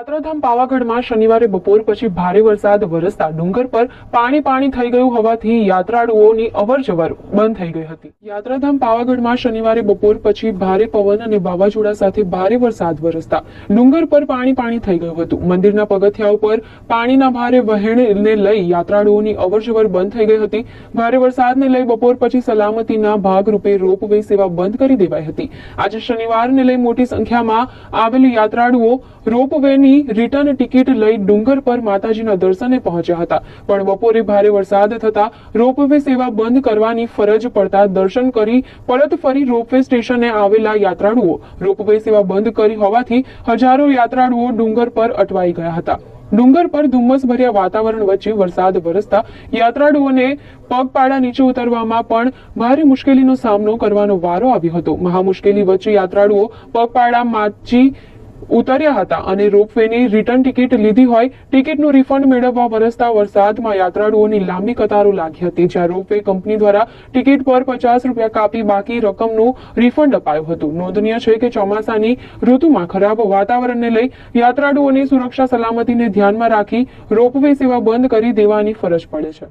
યાત્રાધામ પાવાગઢમાં શનિવારે બપોર પછી ભારે વરસાદ, વરસતા ડુંગર પર પાણી પાણી થઈ ગયું હોવાથી યાત્રાળુઓની અવરજવર બંધ થઈ ગઈ હતી. યાત્રાધામ પાવાગઢમાં શનિવારે બપોર પછી ભારે પવન અને વાવાઝોડા સાથે ભારે વરસાદ, વરસતા ડુંગર પર પાણી પાણી થઈ ગયું હતું. મંદિરના પગથિયા ઉપર પાણીના ભારે વહેણને લઈ યાત્રાળુઓની અવરજવર બંધ થઈ ગઈ હતી. ભારે વરસાદને લઈ બપોર પછી સલામતીના ભાગરૂપે રોપવે સેવા બંધ કરી દેવાઈ હતી. આજે શનિવારને લઈ મોટી સંખ્યામાં આવેલી યાત્રાળુઓ રોપવેની રિટર્ન ટિકિટ લઈ ડુંગર પર માતાજીના દર્શને પહોંચ્યા હતા. પણ બપોરે ભારે વરસાદ થતા રોપવે સેવા બંધ કરવાની ફરજ પડતા દર્શન કરી પરત ફરી રોપવે સ્ટેશને આવેલા યાત્રાળુઓ. રોપવે સેવા બંધ કરી હોવાથી હજારો યાત્રાળુઓ ડુંગર પર અટવાઈ ગયા હતા. ડુંગર પર ધુમ્મસભર્યા વાતાવરણ વચ્ચે વરસાદ વરસતા યાત્રાળુઓને પગપાળા નીચે ઉતરવામાં પણ ભારે મુશ્કેલીનો સામનો કરવાનો વારો આવ્યો હતો. મહા મુશ્કેલી વચ્ચે યાત્રાળુઓ પગપાળા માચી ઉતર્યા હતા અને રોપવેની રિટર્ન ટિકિટ લીધી હોય ટિકિટનું રિફંડ મેળવવા વરસતા વરસાદમાં યાત્રાળુઓની લાંબી કતારો લાગી હતી, જ્યાં રોપવે કંપની દ્વારા ટિકિટ પર પચાસ રૂપિયા કાપી બાકી રકમનું રિફંડ અપાયું હતું. નોંધનીય છે કે ચોમાસાની ઋતુમાં ખરાબ વાતાવરણને લઈ યાત્રાળુઓની સુરક્ષા સલામતીને ધ્યાનમાં રાખી રોપવે સેવા બંધ કરી દેવાની ફરજ પડે છે.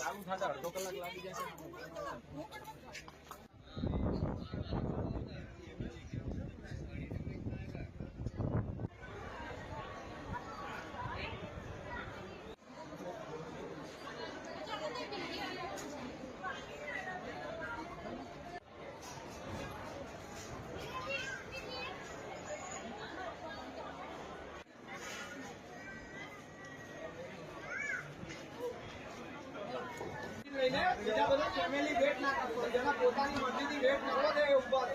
ચાલુ થતા અડધો કલાક લાગી જશે. લઈને બીજા બધા ફેમિલી ભેટ ના કરતો જેના પોતાની મરજીથી ભેટ કરવા દે ઉપર.